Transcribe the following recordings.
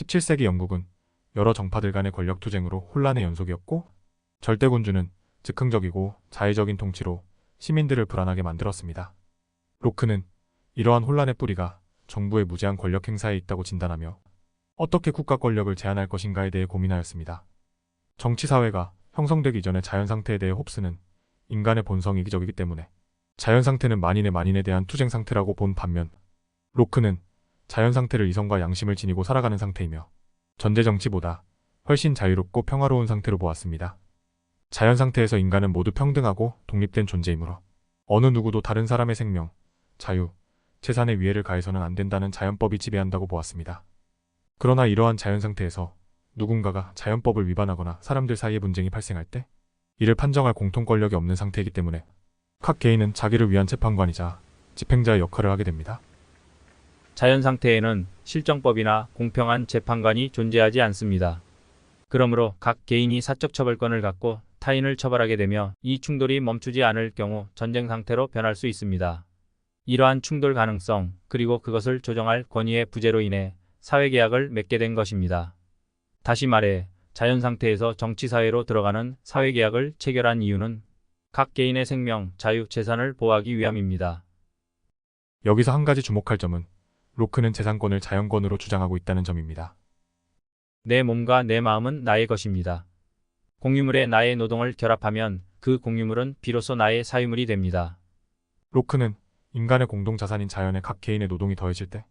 17세기 영국은 여러 정파들 간의 권력 투쟁으로 혼란의 연속이었고 절대군주는 즉흥적이고 자의적인 통치로 시민들을 불안하게 만들었습니다. 로크는 이러한 혼란의 뿌리가 정부의 무제한 권력 행사에 있다고 진단하며 어떻게 국가 권력을 제한할 것인가에 대해 고민하였습니다. 정치 사회가 형성되기 전의 자연 상태에 대해 홉스는 인간의 본성이 이기적이기 때문에 자연 상태는 만인의 만인에 대한 투쟁 상태라고 본 반면 로크는 자연 상태를 이성과 양심을 지니고 살아가는 상태이며 전제 정치보다 훨씬 자유롭고 평화로운 상태로 보았습니다. 자연 상태에서 인간은 모두 평등하고 독립된 존재이므로 어느 누구도 다른 사람의 생명, 자유, 재산의 위해를 가해서는 안 된다는 자연법이 지배한다고 보았습니다. 그러나 이러한 자연 상태에서 누군가가 자연법을 위반하거나 사람들 사이에 분쟁이 발생할 때 이를 판정할 공통 권력이 없는 상태이기 때문에 각 개인은 자기를 위한 재판관이자 집행자의 역할을 하게 됩니다. 자연 상태에는 실정법이나 공평한 재판관이 존재하지 않습니다. 그러므로 각 개인이 사적 처벌권을 갖고 타인을 처벌하게 되며 이 충돌이 멈추지 않을 경우 전쟁 상태로 변할 수 있습니다. 이러한 충돌 가능성 그리고 그것을 조정할 권위의 부재로 인해 사회계약을 맺게 된 것입니다. 다시 말해 자연 상태에서 정치 사회로 들어가는 사회계약을 체결한 이유는 각 개인의 생명, 자유, 재산을 보호하기 위함입니다. 여기서 한 가지 주목할 점은 로크는 재산권을 자연권으로 주장하고 있다는 점입니다. 내 몸과 내 마음은 나의 것입니다. 공유물에 나의 노동을 결합하면 그 공유물은 비로소 나의 사유물이 됩니다. 로크는 인간의 공동 자산인 자연에 각 개인의 노동이 더해질 때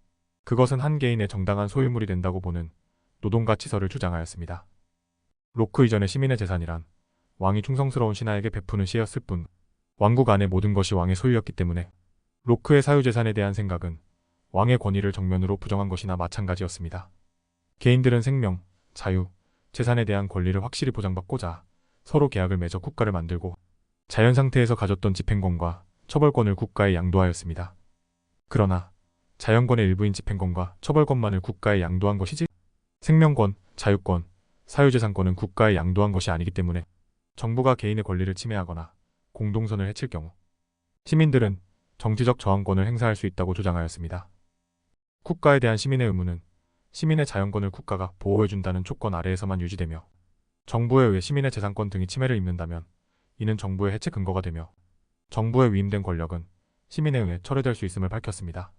그것은 한 개인의 정당한 소유물이 된다고 보는 노동 가치설을 주장하였습니다. 로크 이전의 시민의 재산이란 왕이 충성스러운 신하에게 베푸는 시였을 뿐 왕국 안의 모든 것이 왕의 소유였기 때문에 로크의 사유 재산에 대한 생각은 왕의 권위를 정면으로 부정한 것이나 마찬가지였습니다. 개인들은 생명, 자유, 재산에 대한 권리를 확실히 보장받고자 서로 계약을 맺어 국가를 만들고 자연 상태에서 가졌던 집행권과 처벌권을 국가에 양도하였습니다. 그러나 자연권의 일부인 집행권과 처벌권만을 국가에 양도한 것이지 생명권, 자유권, 사유재산권은 국가에 양도한 것이 아니기 때문에 정부가 개인의 권리를 침해하거나 공동선을 해칠 경우 시민들은 정치적 저항권을 행사할 수 있다고 주장하였습니다. 국가에 대한 시민의 의무는 시민의 자연권을 국가가 보호해준다는 조건 아래에서만 유지되며 정부에 의해 시민의 재산권 등이 침해를 입는다면 이는 정부의 해체 근거가 되며 정부에 위임된 권력은 시민에 의해 철회될 수 있음을 밝혔습니다.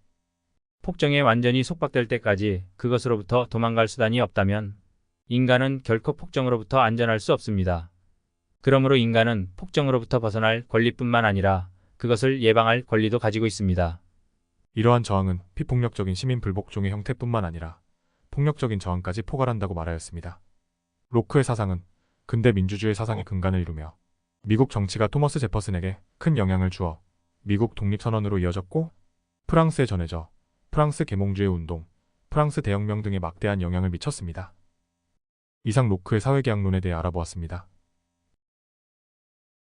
폭정에 완전히 속박될 때까지 그것으로부터 도망갈 수단이 없다면 인간은 결코 폭정으로부터 안전할 수 없습니다. 그러므로 인간은 폭정으로부터 벗어날 권리뿐만 아니라 그것을 예방할 권리도 가지고 있습니다. 이러한 저항은 피폭력적인 시민 불복종의 형태뿐만 아니라 폭력적인 저항까지 포괄한다고 말하였습니다. 로크의 사상은 근대 민주주의 사상의 근간을 이루며 미국 정치가 토머스 제퍼슨에게 큰 영향을 주어 미국 독립선언으로 이어졌고 프랑스에 전해져 프랑스 계몽주의 운동, 프랑스 대혁명 등에 막대한 영향을 미쳤습니다. 이상 로크의 사회계약론에 대해 알아보았습니다.